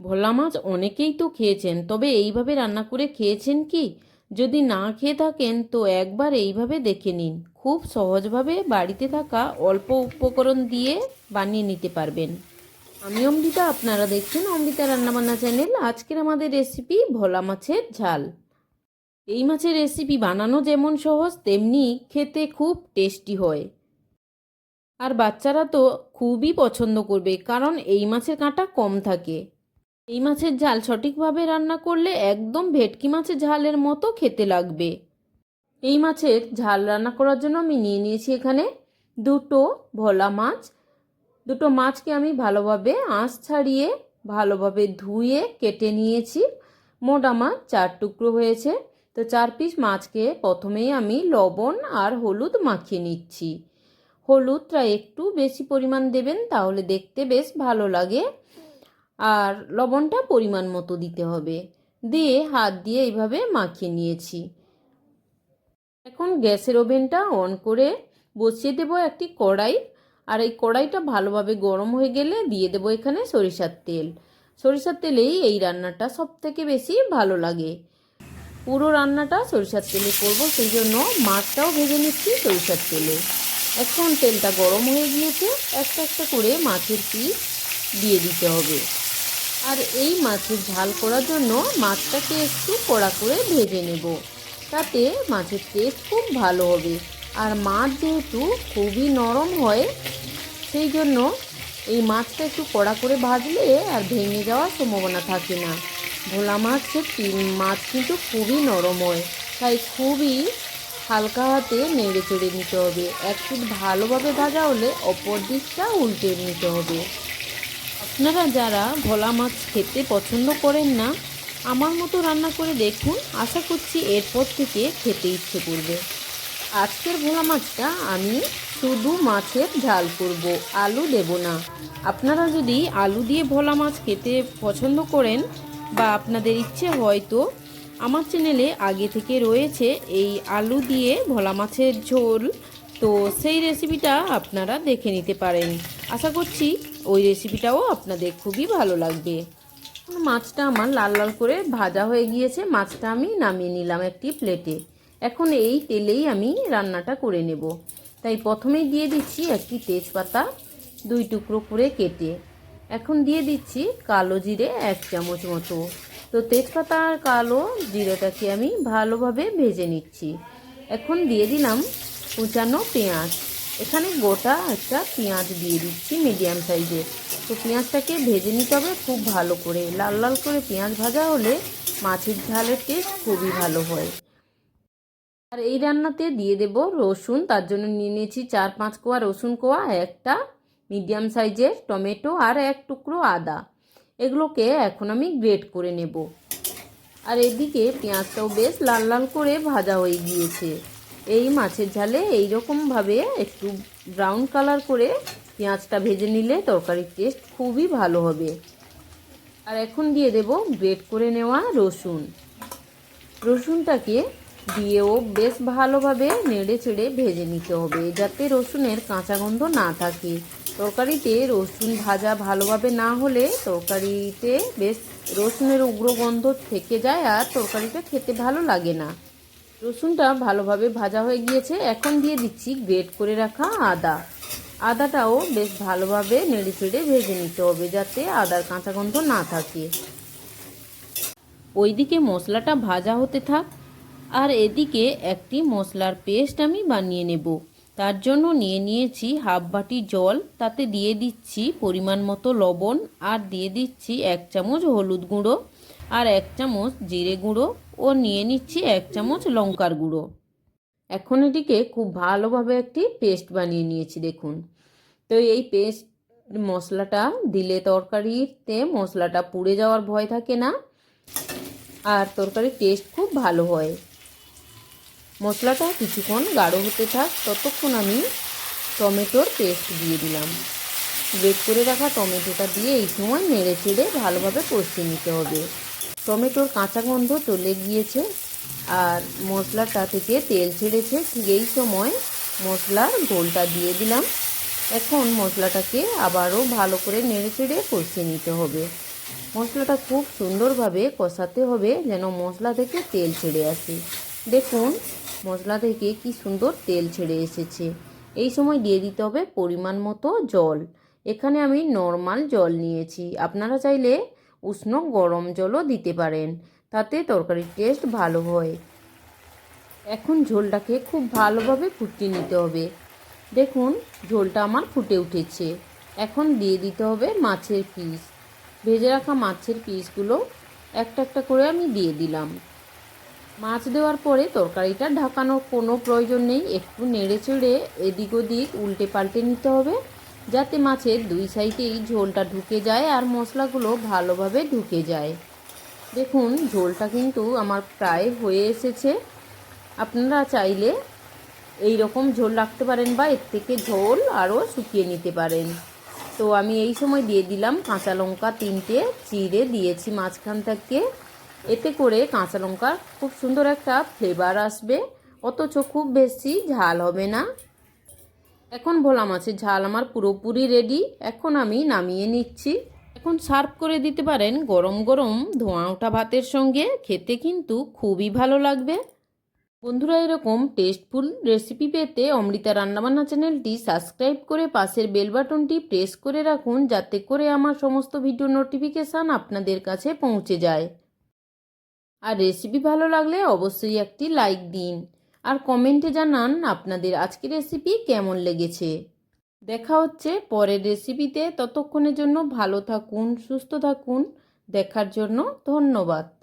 ভোলা মাছ অনেকেই তো খেয়েছেন, তবে এইভাবে রান্না করে খেয়েছেন কি? যদি না খেয়ে থাকেন, তো একবার এইভাবে দেখে নিন। খুব সহজভাবে বাড়িতে থাকা অল্প উপকরণ দিয়ে বানিয়ে নিতে পারবেন। আমি অমৃতা, আপনারা দেখছেন অমৃতা রান্নাবান্না চ্যানেল। আজকের আমাদের রেসিপি ভোলা মাছের ঝাল। এই মাছের রেসিপি বানানো যেমন সহজ, তেমনি খেতে খুব টেস্টি হয়। আর বাচ্চারা তো খুবই পছন্দ করবে, কারণ এই মাছের কাঁটা কম থাকে। এই মাছের ঝাল সঠিকভাবে রান্না করলে একদম ভেটকি মাছের ঝালের মতো খেতে লাগবে। এই মাছের ঝাল রান্না করার জন্য আমি নিয়ে নিয়েছি এখানে দুটো ভোলা মাছ। দুটো মাছকে আমি ভালোভাবে আঁশ ছাড়িয়ে, ভালোভাবে ধুয়ে কেটে নিয়েছি। মোট আমার চার টুকরো হয়েছে। তো চার পিস মাছকে প্রথমেই আমি লবণ আর হলুদ মাখিয়ে নিচ্ছি। হলুদটা একটু বেশি পরিমাণ দেবেন, তাহলে দেখতে বেশ ভালো লাগে। আর লবণটা পরিমাণ মতো দিতে হবে। দিয়ে হাত দিয়ে এইভাবে মাখিয়ে নিয়েছি। এখন গ্যাসের ওভেনটা অন করে বসিয়ে দেবো একটি কড়াই। আর এই কড়াইটা ভালোভাবে গরম হয়ে গেলে দিয়ে দেবো এখানে সরিষার তেল। সরিষার তেলেই এই রান্নাটা সব থেকে বেশি ভালো লাগে। পুরো রান্নাটা সরিষার তেলে করব, সেই জন্য মাছটাও ভেজে নিচ্ছি সরিষার তেলে। এখন তেলটা গরম হয়ে গিয়েছে, একটা একটা করে মাছের পিস দিয়ে দিতে হবে। আর এই মাছের ঝাল করার জন্য মাছটাকে একটু কড়া করে ভেজে নেব। তাতে মাছের টেস্ট খুব ভালো হবে। আর মাছ যেহেতু খুবই নরম হয়, সেই জন্য এই মাছটা একটু কড়া করে ভাজলে আর ভেঙে যাওয়ার সম্ভাবনা থাকে না। ভোলা মাছের মাছ কিন্তু খুবই নরম হয়, তাই খুবই হালকা হাতে নেড়ে চেড়ে নিতে হবে। এক পিঠ ভালোভাবে ভাজা হলে অপর দিকটা উল্টে নিতে হবে। আপনারা যারা ভোলা মাছ খেতে পছন্দ করেন না, আমার মতো রান্না করে দেখুন। আশা করছি এরপর থেকে খেতে ইচ্ছে করবে। আজকের ভোলা মাছটা আমি শুধু মাছের ঝাল করব, আলু দেব না। আপনারা যদি আলু দিয়ে ভোলা মাছ খেতে পছন্দ করেন বা আপনাদের ইচ্ছে হয় তো, আমার চ্যানেলে আগে থেকে রয়েছে এই আলু দিয়ে ভোলা মাছের ঝোল। তো সেই রেসিপিটা আপনারা দেখে নিতে পারেন। আশা করছি ওই রেসিপিটাও আপনাদের খুবই ভালো লাগবে। মাছটা আমার লাল লাল করে ভাজা হয়ে গিয়েছে, মাছটা আমি নামিয়ে নিলাম একটি প্লেটে এখন এই তেলেই আমি রান্নাটা করে নেব। তাই প্রথমেই দিয়ে দিচ্ছি একটি তেজপাতা, দুই টুকরো করে কেটে। এখন দিয়ে দিচ্ছি কালো জিরে এক চামচ মতো। তো তেজপাতা আর কালো জিরেটাকে আমি ভালোভাবে ভেজে নিচ্ছি। এখন দিয়ে দিলাম কুচানো পেঁয়াজ। এখানে গোটা একটা পেঁয়াজ দিয়ে দিচ্ছি মিডিয়াম সাইজের তো পেঁয়াজটাকে ভেজে নিতে হবে খুব ভালো করে। লাল লাল করে পেঁয়াজ ভাজা হলে মাছের ঝালের টেস্ট খুবই ভালো হয়। আর এই রান্নাতে দিয়ে দেব রসুন, তার জন্য নিয়ে নিয়েছি চার পাঁচ কোয়া রসুন কোয়া, একটা মিডিয়াম সাইজের টমেটো আর এক টুকরো আদা। এগুলোকে এখন আমি গ্রেট করে নেব। আর এদিকে পেঁয়াজটাও বেশ লাল লাল করে ভাজা হয়ে গিয়েছে। এই মাছের ঝালে এই রকমভাবে একটু ব্রাউন কালার করে পেঁয়াজটা ভেজে নিলে তরকারির টেস্ট খুবই ভালো হবে। আর এখন দিয়ে দেব গ্রেট করে নেওয়া রসুন। রসুনটাকে দিয়েও বেশ ভালোভাবে নেড়ে চেড়ে ভেজে নিতে হবে যাতে রসুনের কাঁচা গন্ধ না থাকে। তরকারিতে রসুন ভাজা ভালোভাবে না হলে তরকারিতে বেশ রসুনের উগ্র গন্ধ থেকে যায় আর তরকারিটা খেতে ভালো লাগে না। রসুনটা ভালোভাবে ভাজা হয়ে গিয়েছে। এখন দিয়ে দিচ্ছি গ্রেট করে রাখা আদা। আদাটাও বেশ ভালোভাবে নেড়ে চেড়ে ভেজে নিতে হবে যাতে আদার কাঁচা গন্ধ না থাকে। ওইদিকে মশলাটা ভাজা হতে থাক। আর এদিকে একটি মশলার পেস্ট আমি বানিয়ে নেব। তার জন্য নিয়ে নিয়েছি হাফ বাটি জল। তাতে দিয়ে দিচ্ছি পরিমাণ মতো লবণ। আর দিয়ে দিচ্ছি এক চামচ হলুদ গুঁড়ো। আর এক চামচ জিরে গুঁড়ো ও নিয়ে নিচ্ছি এক চামচ লঙ্কার গুঁড়ো। এখন এটিকে খুব ভালোভাবে একটি পেস্ট বানিয়ে নিয়েছি, দেখুন। তো এই পেস্ট মশলাটা দিলে তরকারিতে মশলাটা পুড়ে যাওয়ার ভয় থাকে না আর তরকারির টেস্ট খুব ভালো হয়। মশলাটা কিছুক্ষণ গাঢ় হতে থাক, ততক্ষণ আমি টমেটোর পেস্ট দিয়ে দিলাম। গ্রেট করে রাখা টমেটোটা দিয়ে এই সময় নেড়ে চেড়ে ভালোভাবে কষিয়ে নিতে হবে। টমেটোর কাঁচা গন্ধ চলে গিয়েছে আর মশলাটা থেকে তেল ছেড়েছে। ঠিক এই সময় মশলার গোলটা দিয়ে দিলাম। এখন মশলাটাকে আবারও ভালো করে নেড়ে চেড়ে কষিয়ে নিতে হবে। মশলাটা খুব সুন্দরভাবে কষাতে হবে যেন মশলা থেকে তেল ছেড়ে আসে। দেখুন, মশলা থেকে কি সুন্দর তেল ছেড়ে এসেছে। এই সময় দিয়ে দিতে হবে পরিমাণ মতো জল। এখানে আমি নর্মাল জল নিয়েছি। আপনারা চাইলে উষ্ণ গরম জলও দিতে পারেন, তাতে তরকারির টেস্ট ভালো হয়। এখন ঝোলটাকে খুব ভালোভাবে ফুটিয়ে নিতে হবে। দেখুন, ঝোলটা আমার ফুটে উঠেছে। এখন দিয়ে দিতে হবে মাছের পিস ভেজে রাখা মাছের পিসগুলো একটা একটা করে আমি দিয়ে দিলাম। মাছ দেওয়ার পরে তরকারিটা ঢাকানোর কোনো প্রয়োজন নেই, একটু নেড়ে চেড়ে এদিক ওদিক উল্টে পাল্টে নিতে হবে। যাতে মাছের দুই সাইডেই ঝোলটা ঢুকে যায় আর মশলাগুলো ভালোভাবে ঢুকে যায়। দেখুন, ঝোলটা কিন্তু আমার প্রায় হয়ে এসেছে। আপনারা চাইলে এই রকম ঝোল রাখতে পারেন বা এর থেকে ঝোল আরও শুকিয়ে নিতে পারেন। তো আমি এই সময় দিয়ে দিলাম কাঁচা লঙ্কা তিনটে, চিড়ে দিয়েছি মাঝখান থেকে। এতে করে কাঁচা লঙ্কার খুব সুন্দর একটা ফ্লেভার আসবে। অথচ খুব বেশি ঝাল হবে না। এখন ভোলা মাছের ঝাল আমার পুরোপুরি রেডি এখন আমি নামিয়ে নিচ্ছি। এখন সার্ভ করে দিতে পারেন গরম গরম ধোঁয়া ওঠা ভাতের সঙ্গে, খেতে কিন্তু খুবই ভালো লাগবে। বন্ধুরা, এরকম টেস্টফুল রেসিপি পেতে অমৃতা রান্নাবান্না চ্যানেলটি সাবস্ক্রাইব করে পাশের বেল বাটনটি প্রেস করে রাখুন, যাতে করে আমার সমস্ত ভিডিও নোটিফিকেশান আপনাদের কাছে পৌঁছে যায়। আর রেসিপি ভালো লাগলে অবশ্যই একটি লাইক দিন। আর কমেন্টে জানান আপনাদের আজকের রেসিপি কেমন লেগেছে। দেখা হচ্ছে পরের রেসিপিতে ততক্ষণের জন্য ভালো থাকুন, সুস্থ থাকুন। দেখার জন্য ধন্যবাদ।